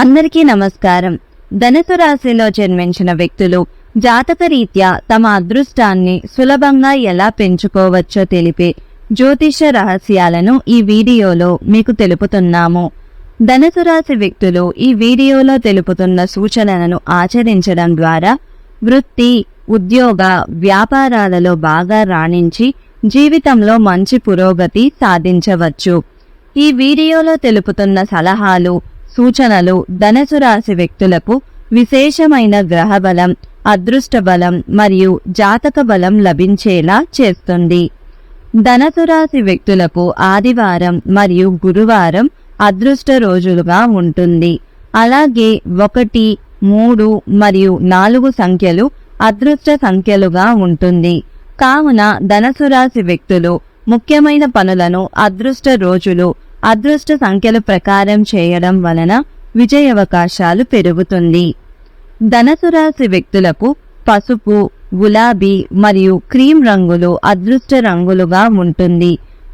అందరికీ నమస్కారం. ధనుసు రాశిలో జన్మించిన వ్యక్తులు జాతకరీత్యా తమ అదృష్టాన్ని సులభంగా ఎలా పెంచుకోవచ్చో తెలిపే జ్యోతిష రహస్యాలను ఈ వీడియోలో మీకు తెలుపుతున్నాము. ధనుసు రాశి వ్యక్తులు ఈ వీడియోలో తెలుపుతున్న సూచనలను ఆచరించడం ద్వారా వృత్తి ఉద్యోగ వ్యాపారాలలో బాగా రాణించి జీవితంలో మంచి పురోగతి సాధించవచ్చు. ఈ వీడియోలో తెలుపుతున్న సలహాలు సూచనలు ధనసు రాశి వ్యక్తులకు విశేషమైన గ్రహ బలం అదృష్ట బలం మరియు జాతక బలం లభించేలా చేస్తుంది. ధనసు రాశి వ్యక్తులకు ఆదివారం మరియు గురువారం అదృష్ట రోజులుగా ఉంటుంది. అలాగే ఒకటి మూడు మరియు నాలుగు సంఖ్యలు అదృష్ట సంఖ్యలుగా ఉంటుంది. కావున ధనసు రాశి వ్యక్తులు ముఖ్యమైన పనులను అదృష్ట రోజులు అదృష్ట సంఖ్యల ప్రకారం చేయడం వలన విజయావకాశాలు పెరుగుతుంది. ధనసు రాశి వ్యక్తులకు పసుపు గులాబీ మరియు క్రీమ్ రంగులు అదృష్ట రంగులుగా ఉంటుంది.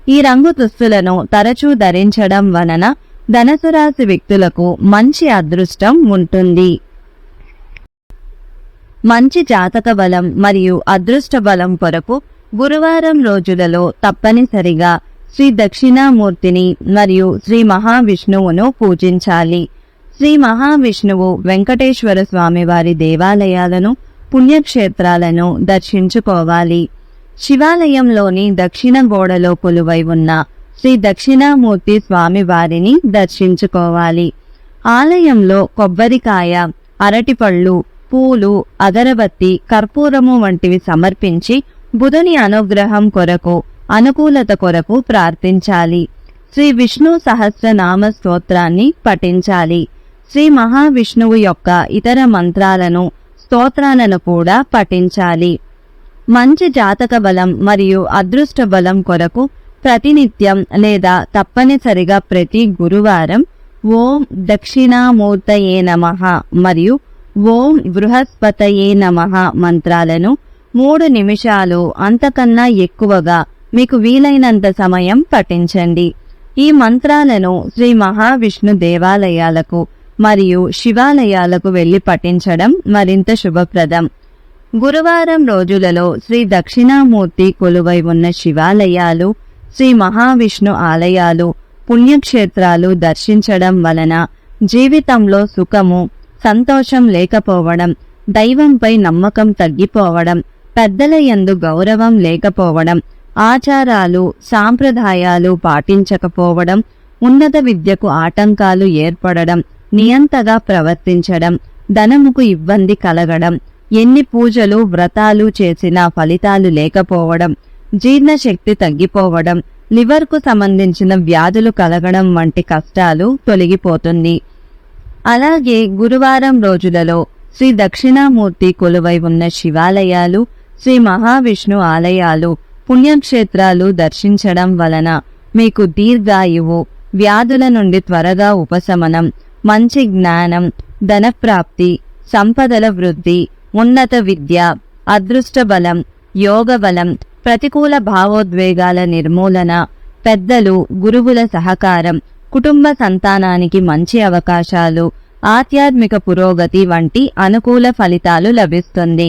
ఈ రంగు దుస్తులను తరచూ ధరించడం వలన ధనసు రాశి వ్యక్తులకు మంచి అదృష్టం ఉంటుంది. మంచి జాతక బలం మరియు అదృష్ట బలం కొరకు గురువారం రోజులలో తప్పనిసరిగా శ్రీ దక్షిణామూర్తిని మరియు శ్రీ మహావిష్ణువును పూజించాలి. శ్రీ మహావిష్ణువు వెంకటేశ్వర స్వామి వారి దేవాలయాలను పుణ్యక్షేత్రాలను దర్శించుకోవాలి. శివాలయంలోని దక్షిణ గోడలో కొలువై ఉన్న శ్రీ దక్షిణామూర్తి స్వామి వారిని దర్శించుకోవాలి. ఆలయంలో కొబ్బరికాయ అరటిపళ్ళు పూలు అగరబత్తి కర్పూరము వంటివి సమర్పించి బుధుని అనుగ్రహం కొరకు అనుకూలత కొరకు ప్రార్థించాలి. శ్రీ విష్ణు సహస్రనామ స్తోత్రాన్ని పఠించాలి. శ్రీ మహావిష్ణువు యొక్క ఇతర మంత్రాలను స్తోత్రాలను కూడా పఠించాలి. మంచి జాతక బలం మరియు అదృష్ట బలం కొరకు ప్రతినిత్యం లేదా తప్పనిసరిగా ప్రతి గురువారం ఓం దక్షిణామూర్తయే నమః మరియు ఓం బృహస్పతయే నమః మంత్రాలను మూడు నిమిషాలు అంతకన్నా ఎక్కువగా మీకు వీలైనంత సమయం పఠించండి. ఈ మంత్రాలను శ్రీ మహావిష్ణు దేవాలయాలకు మరియు శివాలయాలకు వెళ్ళి పఠించడం మరింత శుభప్రదం. గురువారం రోజులలో శ్రీ దక్షిణామూర్తి కొలువై ఉన్న శివాలయాలు శ్రీ మహావిష్ణు ఆలయాలు పుణ్యక్షేత్రాలు దర్శించడం వలన జీవితంలో సుఖము సంతోషం లేకపోవడం దైవంపై నమ్మకం తగ్గిపోవడం పెద్దల యందు గౌరవం లేకపోవడం ఆచారాలు సాంప్రదాయాలు పాటించకపోవడం ఉన్నత విద్యకు ఆటంకాలు ఏర్పడడం నియంతగా ప్రవర్తించడం ధనముకు ఇబ్బంది కలగడం ఎన్ని పూజలు వ్రతాలు చేసినా ఫలితాలు లేకపోవడం జీర్ణశక్తి తగ్గిపోవడం లివర్కు సంబంధించిన వ్యాధులు కలగడం వంటి కష్టాలు తొలగిపోతుంది. అలాగే గురువారం రోజులలో శ్రీ దక్షిణామూర్తి కొలువై ఉన్న శివాలయాలు శ్రీ మహావిష్ణు ఆలయాలు పుణ్యక్షేత్రాలు దర్శించడం వలన మీకు దీర్ఘాయువు వ్యాధుల నుండి త్వరగా ఉపశమనం మంచి జ్ఞానం ధనప్రాప్తి సంపదల వృద్ధి ఉన్నత విద్య అదృష్ట బలం యోగ బలం ప్రతికూల భావోద్వేగాల నిర్మూలన పెద్దలు గురువుల సహకారం కుటుంబ సంతానానికి మంచి అవకాశాలు ఆధ్యాత్మిక పురోగతి వంటి అనుకూల ఫలితాలు లభిస్తుంది.